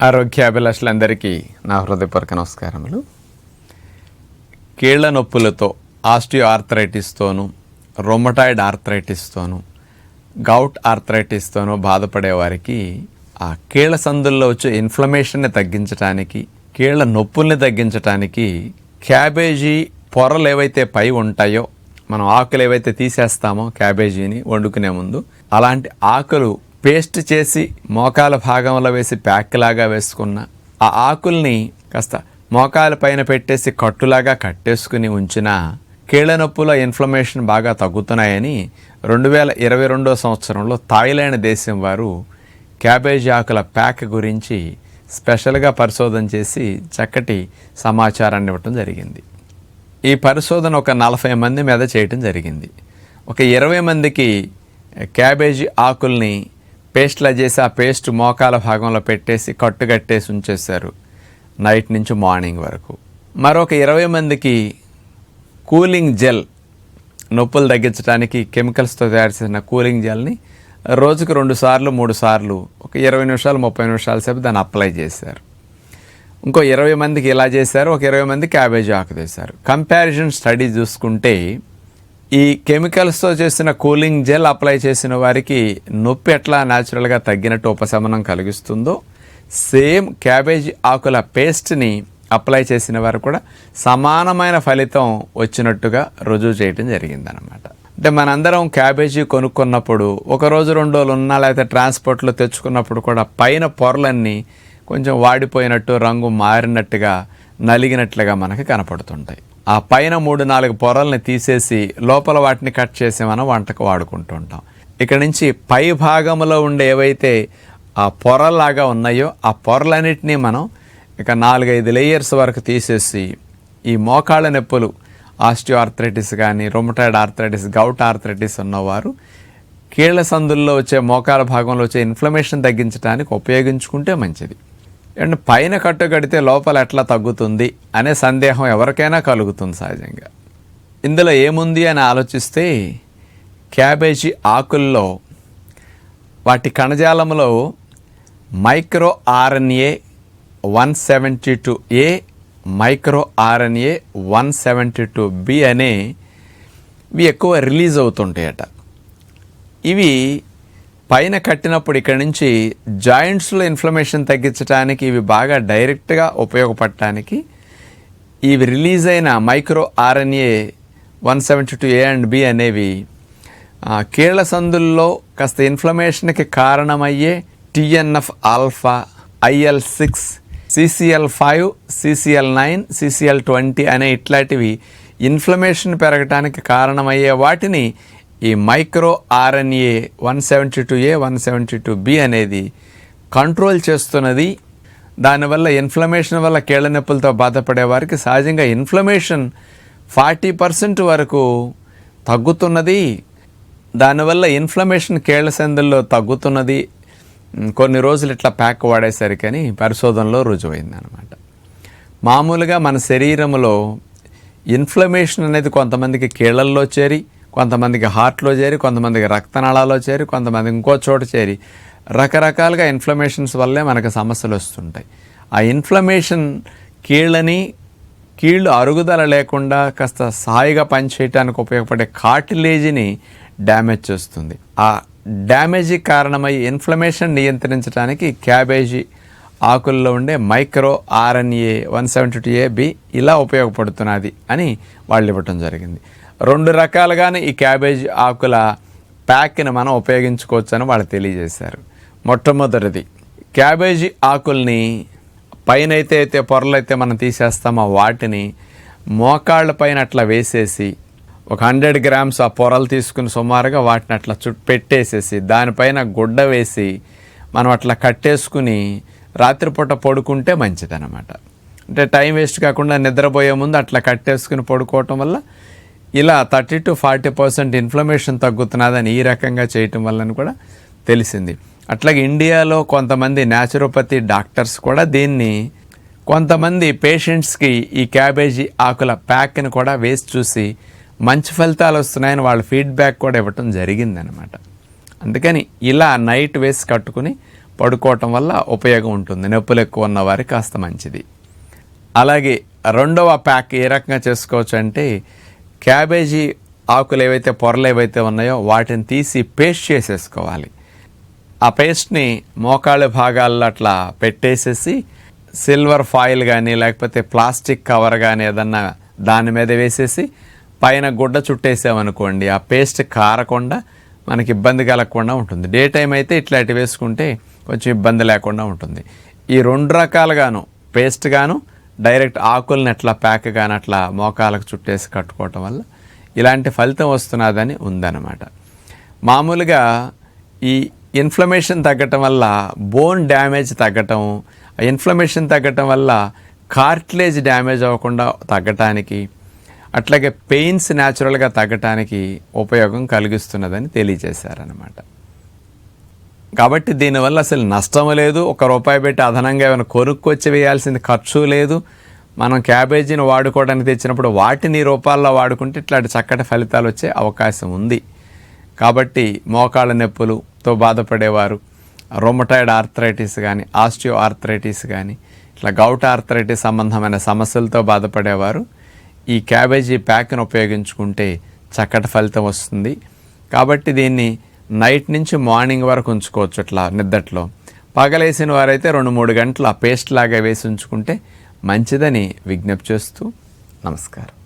ఆరోగ్యాభిలాషులందరికీ నా హృదయపూర్వక నమస్కారములు. కీళ్ళ నొప్పులతో ఆస్టియో ఆర్థరైటిస్తోనూ రొమటాయిడ్ ఆర్థరైటిస్తోనూ గౌట్ ఆర్థరైటిస్తోనూ బాధపడే వారికి ఆ కీళ్ళ సందుల్లో వచ్చే ఇన్ఫ్లమేషన్ని తగ్గించడానికి కీళ్ళ నొప్పుల్ని తగ్గించడానికి క్యాబేజీ పొరలు ఏవైతే పై ఉంటాయో మనం ఆకులు ఏవైతే తీసేస్తామో క్యాబేజీని వండుకునే ముందు అలాంటి ఆకులు పేస్ట్ చేసి మోకాల భాగంలో వేసి ప్యాక్ లాగా వేసుకున్న ఆ ఆకుల్ని కాస్త మోకాల పైన పెట్టేసి కట్టులాగా కట్టేసుకుని ఉంచిన కీళ్ళ నొప్పుల ఇన్ఫ్లమేషన్ బాగా తగ్గుతున్నాయని రెండు వేల ఇరవై రెండో సంవత్సరంలో థాయిలాండ్ దేశం వారు క్యాబేజీ ఆకుల ప్యాక్ గురించి స్పెషల్గా పరిశోధన చేసి చక్కటి సమాచారాన్ని ఇవ్వటం జరిగింది. ఈ పరిశోధన ఒక నలభై మంది మీద చేయటం జరిగింది. ఒక ఇరవై మందికి క్యాబేజీ ఆకుల్ని పేస్ట్లా చేసి ఆ పేస్ట్ మోకాల భాగంలో పెట్టేసి కట్టుకట్టేసి ఉంచేశారు. నైట్ నుంచి మార్నింగ్ వరకు. మరొక ఇరవై మందికి కూలింగ్ జెల్ నొప్పులు తగ్గించడానికి కెమికల్స్తో తయారు చేసిన కూలింగ్ జెల్ని రోజుకు రెండు సార్లు మూడు సార్లు ఒక ఇరవై నిమిషాలు ముప్పై నిమిషాల సేపు దాన్ని అప్లై చేశారు. ఇంకో ఇరవై మందికి ఇలా చేశారు ఒక ఇరవై మంది క్యాబేజీ ఆకు చేశారు కంపారిజన్ స్టడీ చూసుకుంటే ఈ కెమికల్స్తో చేసిన కూలింగ్ జెల్ అప్లై చేసిన వారికి నొప్పి ఎట్లా న్యాచురల్గా తగ్గినట్టు ఉపశమనం కలిగిస్తుందో సేమ్ క్యాబేజీ ఆకుల పేస్ట్ని అప్లై చేసిన వారు కూడా సమానమైన ఫలితం వచ్చినట్టుగా రుజువు చేయడం జరిగిందనమాట అంటే మనందరం క్యాబేజీ కొనుక్కున్నప్పుడు ఒక రోజు రెండు రోజులు ఉన్నా లేకపోతే ట్రాన్స్పోర్ట్లో తెచ్చుకున్నప్పుడు కూడా పైన పొరలన్నీ కొంచెం వాడిపోయినట్టు రంగు మారినట్టుగా నలిగినట్లుగా మనకి కనపడుతుంటాయి. ఆ పైన మూడు నాలుగు పొరల్ని తీసేసి లోపల వాటిని కట్ చేసి మనం వంటకు వాడుకుంటూ ఉంటాం ఇక్కడ నుంచి పై భాగంలో ఉండే ఏవైతే ఆ పొరలాగా ఉన్నాయో ఆ పొరలన్నిటినీ మనం ఇక నాలుగైదు లేయర్స్ వరకు తీసేసి ఈ మోకాళ్ళ నొప్పులు ఆస్టియో ఆర్థరైటిస్ కానీ రొమటాయిడ్ ఆర్థరైటిస్ గౌట్ ఆర్థరైటిస్ ఉన్నవారు కీళ్ళ సందుల్లో వచ్చే మోకాల భాగంలో వచ్చే ఇన్ఫ్లమేషన్ తగ్గించడానికి ఉపయోగించుకుంటే మంచిది. అండ్ పైన కట్టు కడితే లోపల ఎట్లా తగ్గుతుంది అనే సందేహం ఎవరికైనా కలుగుతుంది సహజంగా. ఇందులో ఏముంది అని ఆలోచిస్తే క్యాబేజీ ఆకుల్లో వాటి కణజాలంలో micro RNA one seventy two A micro RNA one seventy two B అనే ఇవి ఎక్కువ రిలీజ్ అవుతుంటాయట. ఇవి పైన కట్టినప్పుడు ఇక్కడ నుంచి జాయింట్స్లో ఇన్ఫ్లమేషన్ తగ్గించడానికి ఇవి బాగా డైరెక్ట్గా ఉపయోగపడటానికి ఇవి రిలీజ్ అయిన micro RNA one seventy two A and B అనేవి కీళ్ళ కీళ్ళ సందుల్లో కాస్త ఇన్ఫ్లమేషన్కి కారణమయ్యే TNF alpha IL six CCL five CCL nine CCL twenty అనే ఇట్లాంటివి ఇన్ఫ్లమేషన్ పెరగటానికి కారణమయ్యే వాటిని ఈ micro RNA one seventy two A one seventy two B అనేది కంట్రోల్ చేస్తున్నది. దానివల్ల ఇన్ఫ్లమేషన్ వల్ల కీళ్ళ నొప్పులతో బాధపడే వారికి సహజంగా ఇన్ఫ్లమేషన్ ఫార్టీ పర్సెంట్ వరకు తగ్గుతున్నది. దానివల్ల ఇన్ఫ్లమేషన్ కీళ్ళ సందుల్లో తగ్గుతున్నది. కొన్ని రోజులు ఇట్లా ప్యాక్ వాడేసరికని పరిశోధనలో రుజువైంది అనమాట మామూలుగా మన శరీరంలో ఇన్ఫ్లమేషన్ అనేది కొంతమందికి కీళ్ళల్లో చేరి కొంతమందికి హార్ట్లో చేరి కొంతమందికి రక్తనాళాలో చేరి కొంతమంది ఇంకో చోట చేరి. రకరకాలుగా ఇన్ఫ్లమేషన్స్ వల్లే మనకు సమస్యలు వస్తుంటాయి. ఆ ఇన్ఫ్లమేషన్ కీళ్ళని కీళ్ళు అరుగుదల లేకుండా కాస్త సాయిగా పనిచేయటానికి ఉపయోగపడే కార్టిలేజీని డ్యామేజ్ చేస్తుంది. ఆ డ్యామేజీ కారణమై ఇన్ఫ్లమేషన్ నియంత్రించడానికి క్యాబేజీ ఆకుల్లో ఉండే micro RNA one seventy two A B ఇలా ఉపయోగపడుతున్నది అని వాళ్ళు ఇవ్వటం జరిగింది. రెండు రకాలుగానే ఈ క్యాబేజీ ఆకుల ప్యాక్ని మనం ఉపయోగించుకోవచ్చని వాళ్ళు తెలియజేశారు. మొట్టమొదటిది క్యాబేజీ ఆకుల్ని పైన అయితే అయితే పొరలైతే మనం తీసేస్తామో వాటిని మోకాళ్ళ పైన అట్లా వేసేసి ఒక హండ్రెడ్ గ్రామ్స్ ఆ పొరలు తీసుకుని సుమారుగా వాటిని అట్లా చుట్ పెట్టేసేసి దానిపైన గుడ్డ వేసి మనం అట్లా కట్టేసుకుని రాత్రిపూట పడుకుంటే మంచిదన్నమాట. అంటే టైం వేస్ట్ కాకుండా నిద్రపోయే ముందు అట్లా కట్టేసుకుని పడుకోవటం వల్ల ఇలా thirty to forty percent inflammation తగ్గుతున్నదని ఈ రకంగా చేయటం వల్లని కూడా తెలిసింది. అట్లాగే ఇండియాలో కొంతమంది న్యాచురోపతి డాక్టర్స్ కూడా దీన్ని కొంతమంది పేషెంట్స్కి ఈ క్యాబేజీ ఆకుల ప్యాక్ని కూడా వేసి చూసి మంచి ఫలితాలు వస్తున్నాయని వాళ్ళ ఫీడ్బ్యాక్ కూడా ఇవ్వటం జరిగిందనమాట అందుకని ఇలా నైట్ వేసి కట్టుకుని పడుకోవటం వల్ల ఉపయోగం ఉంటుంది. నొప్పులు ఎక్కువ ఉన్న వారికి కాస్త మంచిది. అలాగే రెండవ ప్యాక్ ఏ రకంగా చేసుకోవచ్చు అంటే క్యాబేజీ ఆకులు ఏవైతే పొరలు ఏవైతే ఉన్నాయో వాటిని తీసి పేస్ట్ చేసేసుకోవాలి. ఆ పేస్ట్ని మోకాళ్ళ భాగాల్లో అట్లా పెట్టేసేసి సిల్వర్ ఫాయిల్ కానీ లేకపోతే ప్లాస్టిక్ కవర్ కానీ ఏదన్నా దాని మీద వేసేసి పైన గుడ్డ చుట్టేసామనుకోండి ఆ పేస్ట్ కారకుండా మనకి ఇబ్బంది కలగకుండా ఉంటుంది. డే టైం అయితే ఇట్లాంటి వేసుకుంటే కొంచెం ఇబ్బంది లేకుండా ఉంటుంది. ఈ రెండు రకాలుగాను పేస్ట్ గాను డైరెక్ట్ ఆకుల్ని అట్లా ప్యాక్ కానీ అట్లా మోకాలకు చుట్టేసి కట్టుకోవటం వల్ల ఇలాంటి ఫలితం వస్తున్నదని ఉందన్నమాట. మామూలుగా ఈ ఇన్ఫ్లమేషన్ తగ్గటం వల్ల బోన్ డ్యామేజ్ తగ్గటం ఆ ఇన్ఫ్లమేషన్ తగ్గటం వల్ల కార్ట్లేజ్ డ్యామేజ్ అవ్వకుండా తగ్గటానికి అట్లాగే పెయిన్స్ న్యాచురల్గా తగ్గటానికి ఉపయోగం కలిగిస్తున్నదని తెలియజేశారనమాట కాబట్టి దీనివల్ల అసలు నష్టం లేదు. ఒక రూపాయి పెట్టి అదనంగా ఏమైనా కొనుక్కొచ్చి వేయాల్సింది ఖర్చు లేదు. మనం క్యాబేజీని వాడుకోవడానికి తెచ్చినప్పుడు వాటిని రూపాల్లో వాడుకుంటే ఇట్లాంటి చక్కటి ఫలితాలు వచ్చే అవకాశం ఉంది. కాబట్టి మోకాళ్ళ నొప్పులతో బాధపడేవారు రొమటాయిడ్ ఆర్థరైటిస్ కానీ ఆస్టియో ఆర్థరైటిస్ కానీ ఇట్లా గౌట్ ఆర్థరైటిస్ సంబంధమైన సమస్యలతో బాధపడేవారు. ఈ క్యాబేజీ ప్యాక్ను ఉపయోగించుకుంటే చక్కటి ఫలితం వస్తుంది. కాబట్టి దీన్ని నైట్ నుంచి మార్నింగ్ వరకు ఉంచుకోవచ్చు ఇట్లా నిద్దట్లో. పగలేసిన వారైతే రెండు మూడు గంటలు ఆ పేస్ట్ లాగా వేసి ఉంచుకుంటే మంచిదని విజ్ఞప్తి చేస్తూ నమస్కారం.